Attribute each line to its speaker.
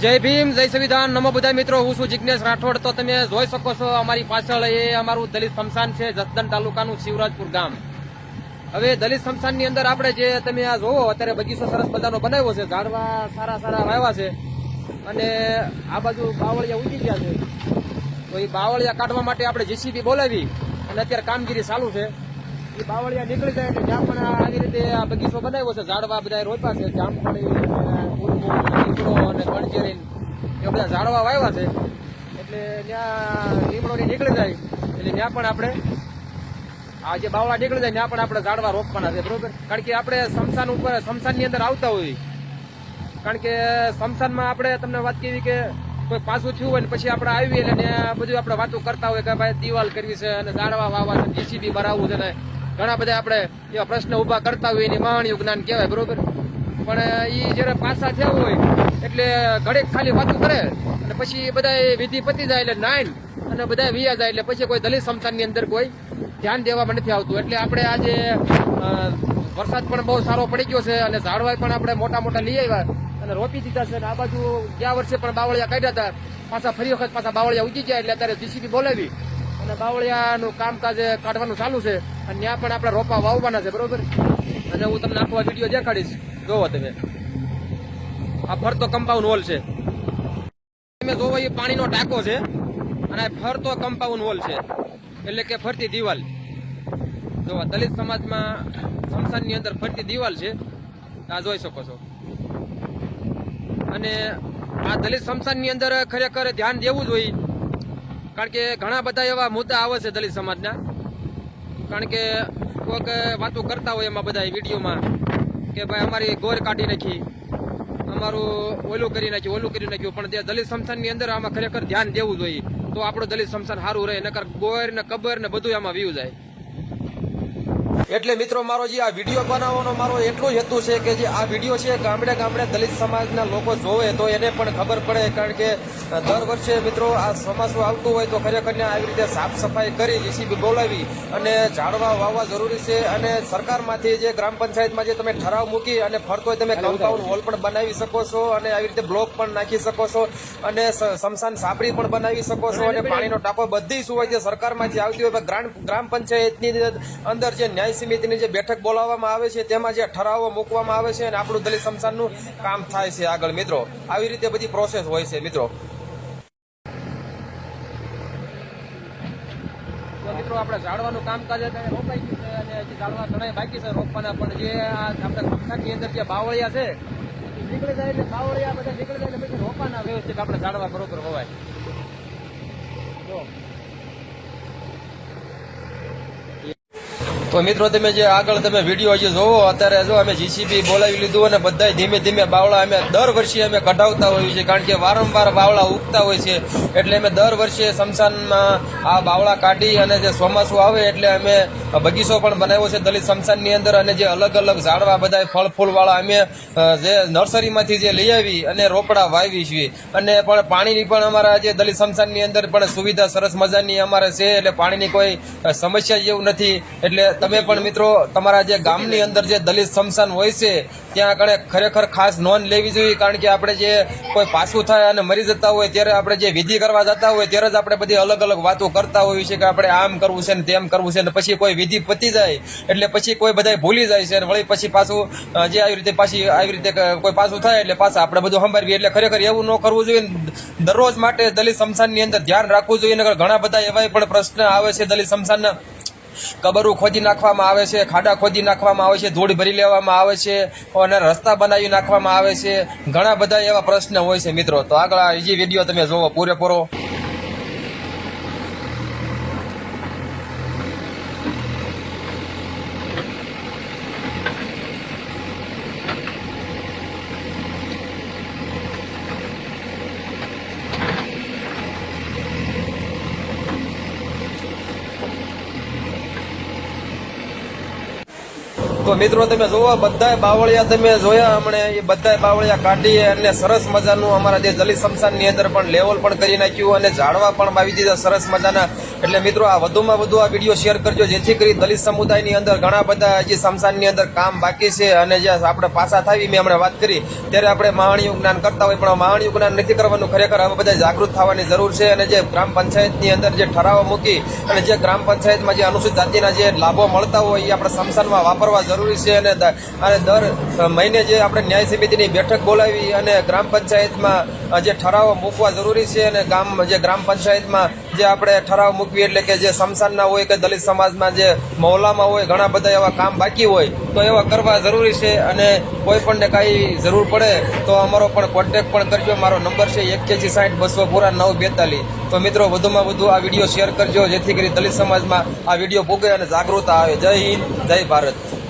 Speaker 1: જય ભીમ, જય સંવિધાન. નમો બધા મિત્રો, હું છું જિજ્ઞેશ રાઠોડ. તો તમે જોઈ શકો છો અમારી પાછળ એ અમારું દલિત સ્મશાન છે જસદન તાલુકાનું શિવરાજપુર ગામ. હવે દલિત સ્મશાનની અંદર આપણે જે તમે આ જોવો, અત્યારે બગીચો સરસ મજાનો બનાવ્યો છે, ઝાડવા સારા સારા વાવ્યા છે. અને આ બાજુ બાવળિયા ઉગી ગયા છે. તો એ બાવળિયા કાઢવા માટે આપણે જીસીબી બોલાવી અને અત્યારે કામગીરી ચાલુ છે. એ બાવળિયા નીકળી જાય એટલે જ્યાં પણ આવી રીતે આ બગીચો બનાવ્યો છે. ઝાડવા બધા રોપા છે. જામફળી લીમડો અને કણચેરીન એ બધા ઝાડવા વાવ્યા છે. એટલે ત્યાં લીમડોની નીકળી જાય. એટલે ત્યાં પણ આપણે આ જે બાવળા નીકળી જાય, ત્યાં પણ આપણે ઝાડવા રોપવાના છે. બરોબર? કારણ કે આપણે સમસાન ઉપર સમસાનની અંદર આવતા હોઈએ કારણ કે સમસાનમાં આપણે તમને વાત કરી કે કોઈ પાછું થયું હોય ને પછી આપણે આવીએ એટલે બધું આપણે વાતો કરતા હોય કે ભાઈ દિવાલ કરવી છે અને ઝાડવા વાવવા છે, જીસીબી ભરાવવું છે ને ઘણા બધા આપણે એવા પ્રશ્ન ઊભા કરતા હોય એની માણ્યું જ્ઞાન કહેવાય, બરોબર? પણ એ જ્યારે પાછા થયા હોય, એટલે ઘડીક ખાલી વાતું કરે, અને પછી બધા વિધિ પતી જાય એટલે નાઈન, અને બધા વિયા જાય એટલે પછી કોઈ દલિત સમસાનની અંદર કોઈ ધ્યાન દેવામાં નથી આવતું. એટલે આપણે આજે વરસાદ પણ બહુ સારો પડી ગયો છે, અને ઝાડવાય પણ આપણે મોટા મોટા લઈ આવ્યા, અને રોપી દીધા છે, અને આ બાજુ ગયા વર્ષે પણ બાવળિયા કાઢ્યા હતા. પાછા ફરી વખત પાછા બાવળિયા ઉગી ગયા, એટલે અત્યારે જીસીબી બોલાવી. અને બાવળિયાનું કામકાજ કાઢવાનું ચાલુ છે. અને ત્યાં પણ આપણે રોપા વાવવાના છે, બરોબર? અને હું તમને આખો વીડિયો દેખાડીશ. જોવો તમે. આ ફરતો કમ્પાઉન્ડ હોલ છે. તમે જોવો એ પાણીનો ટાંકો છે અને ફરતો કમ્પાઉન્ડ હોલ છે. એટલે કે ફરતી દિવાલ. જો દલિત સમાજમાં સ્મશાનની અંદર ફરતી દિવાલ છે. આ જોઈ શકો છો. અને આ દલિત સ્મશાનની અંદર ખરેખર ધ્યાન દેવું જોઈએ. કારણ કે ઘણા બધા એવા મુદ્દા આવે છે દલિત સમાજના. કારણ કે કોઈક વાતો કરતા હોય એમાં બધા વિડીયોમાં કે ભાઈ અમારી ગોર કાઢી નાખી, અમારું ઓલું કરી નાખ્યું, ઓલું કરી નાખ્યું, પણ તે દલિત સ્મશાનની અંદર આમાં ખરેખર ધ્યાન દેવું જોઈએ, તો આપણું દલિત સ્મશાન સારું રહે, નકર ગોર ને કબર ને બધું એમાં વ્યૂ જાય. એટલે મિત્રો મારો જે આ વીડિયો બનાવવાનો મારો એટલો જ હેતુ છે કે જે આ વીડિયો છે ગામડે ગામડે દલિત સમાજના લોકો જોવે તો એને પણ ખબર પડે. કારણ કે દર વર્ષે મિત્રો આ ચોમાસું આવતું હોય તો ખરેખરને આવી રીતે સાફ સફાઈ કરી જીસીબી બોલાવી અને ઝાડવા વાવવા જરૂરી છે. અને સરકારમાંથી જે ગ્રામ પંચાયતમાં જે તમે ઠરાવ મૂકી અને ફરતો તમે કમ્પાઉન્ડ હોલ પણ બનાવી શકો છો અને આવી રીતે બ્લોક પણ નાખી શકો છો અને સ- સાપડી પણ બનાવી શકો છો અને પાણીનો ટાંકો બધી સુવિધા જે સરકારમાંથી આવતી હોય. ગ્રામ ગ્રામ પંચાયતની અંદર જે ન્યાય સમિતિની જે બેઠક બોલાવવામાં આવે છે, તેમાં જે ઠરાવો મૂકવામાં આવે છે અને આપણું દલિત સમસાનનું કામ થાય છે આગળ. મિત્રો, આવી રીતે બધી પ્રોસેસ હોય છે, મિત્રો. મિત્રો, આપણે ઝાડવાનું કામકાજ રોપાઈ ગયું છે અને હજી ઝાડવા ઘણા બાકી છે રોપવાના પણ જે આ આપણે સમસાની અંદર જે બાવળિયા છે નીકળી જાય એટલે બાવળિયા બધા નીકળી જાય એટલે પછી રોપાના વ્યવસ્થિત આપણે ઝાડવા બરોબર હોવાય. તો મિત્રો, તમે જે આગળ તમે વીડિયો હજી જોવો, અત્યારે જો અમે જીસીબી બોલાવી લીધું અને બધા ધીમે ધીમે બાવળા અમે દર વર્ષે અમે કઢાવતા હોઈએ છીએ, કારણ કે વારંવાર બાવળા ઉગતા હોય છે. એટલે અમે દર વર્ષે સ્મશાનમાં આ બાવળા કાઢી અને જે ચોમાસું આવે એટલે અમે બગીચો પણ બનાવ્યો છે, દલિત શમશાનની અંદર અને જે અલગ અલગ ઝાડવા બધા ફળ ફૂલવાળા અમે જે નર્સરીમાંથી જે લઈ આવી અને રોપડા વાવી છીએ. અને પણ પાણીની પણ અમારા જે દલિત શમશાનની અંદર પણ સુવિધા સરસ મજાની અમારે છે, એટલે પાણીની કોઈ સમસ્યા જેવું નથી. એટલે તમે પણ મિત્રો, તમારા જે ગામની અંદર જે દલિત સ્મશાન હોય છે, ત્યાં આગળ ખરેખર ખાસ નોંધ લેવી જોઈએ, કારણ કે આપણે જે કોઈ પાછું થાય અને મરી જતા હોય, ત્યારે આપણે જે વિધિ કરવા જતા હોય, ત્યારે જ આપણે બધી અલગ અલગ વાતો કરતા હોઈએ છીએ કે આપણે આમ કરવું છે ને તેમ કરવું છે ને પછી કોઈ વિધિ પતી જાય, એટલે પછી કોઈ બધા ભૂલી જાય છે અને વળી પછી પાછું જે આવી રીતે પાછી આવી રીતે કોઈ પાછું થાય એટલે પાછા આપણે બધું સંભાળીએ, એટલે ખરેખર એવું ન કરવું જોઈએ દરરોજ માટે દલિત સ્મશાનની અંદર ધ્યાન રાખવું જોઈએ ઘણા બધા એવા પણ પ્રશ્ન આવે છે દલિત સ્મશાનના કબરો ખોદી નાખવામાં આવે છે, ખાડા ખોદી નાખવામાં આવે છે, ધૂળ ભરી લેવામાં આવે છે, અને રસ્તા બનાવી નાખવામાં આવે છે. ઘણા બધા એવા પ્રશ્ન હોય છે મિત્રો. તો આગળ હજી વીડિયો તમે જોવો પૂરેપૂરો. તો મિત્રો તમે જોવો, બધાય બાવળિયા તમે જોયા હમણે, એ બધાય બાવળિયા કાઢી અને સરસ મજાનું અમારા જે દલિત સમસાનની અંદર પણ લેવલ પણ કરી નાખ્યું અને ઝાડવા પણ વાવી દીધા સરસ મજાના. એટલે મિત્રો આ વધુમાં વધુ આ વીડિયો શેર કરજો. જેથી કરી દલિત સમુદાયની અંદર ઘણા બધા જે સમસાનની અંદર કામ બાકી છે અને જે આપણે પાછા થાવી મેં હમણાં વાત કરી, ત્યારે આપણે માવણીયું જ્ઞાન કરતા હોય, પણ માવણીયું જ્ઞાન નથી કરવાનું. ખરેખર હવે બધા જાગૃત થવાની જરૂર છે અને જે ગ્રામ પંચાયતની અંદર જે ઠરાવો મૂકી અને જે ગ્રામ પંચાયતમાં જે અનુસૂચિત જાતિના જે લાભો મળતા હોય એ આપણે સમસાનમાં વાપરવા જરૂરી છે અને અને દર મહિને જે આપણે ન્યાય સમિતિની બેઠક બોલાવી અને ગ્રામ પંચાયતમાં જે ઠરાવો મૂકવા જરૂરી છે અને ગામ, જે ગ્રામ પંચાયતમાં જે આપણે ઠરાવ મૂકવી એટલે કે જે સમસાનના હોય કે દલિત સમાજમાં જે મહોલ્લામાં હોય, ઘણા બધા એવા કામ બાકી હોય, તો એવા કરવા જરૂરી છે અને કોઈ પણને કાંઈ જરૂર પડે તો અમારો પણ કોન્ટેક પણ કરજો. મારો નંબર છે એક્યાસી સાઠ બસો પૂરા નવ બેતાલીસ. તો મિત્રો, વધુમાં વધુ આ વીડિયો શેર કરજો, જેથી કરી દલિત સમાજમાં આ વીડિયો પૂગે અને જાગૃતતા આવે. જય હિન્દ, જય ભારત.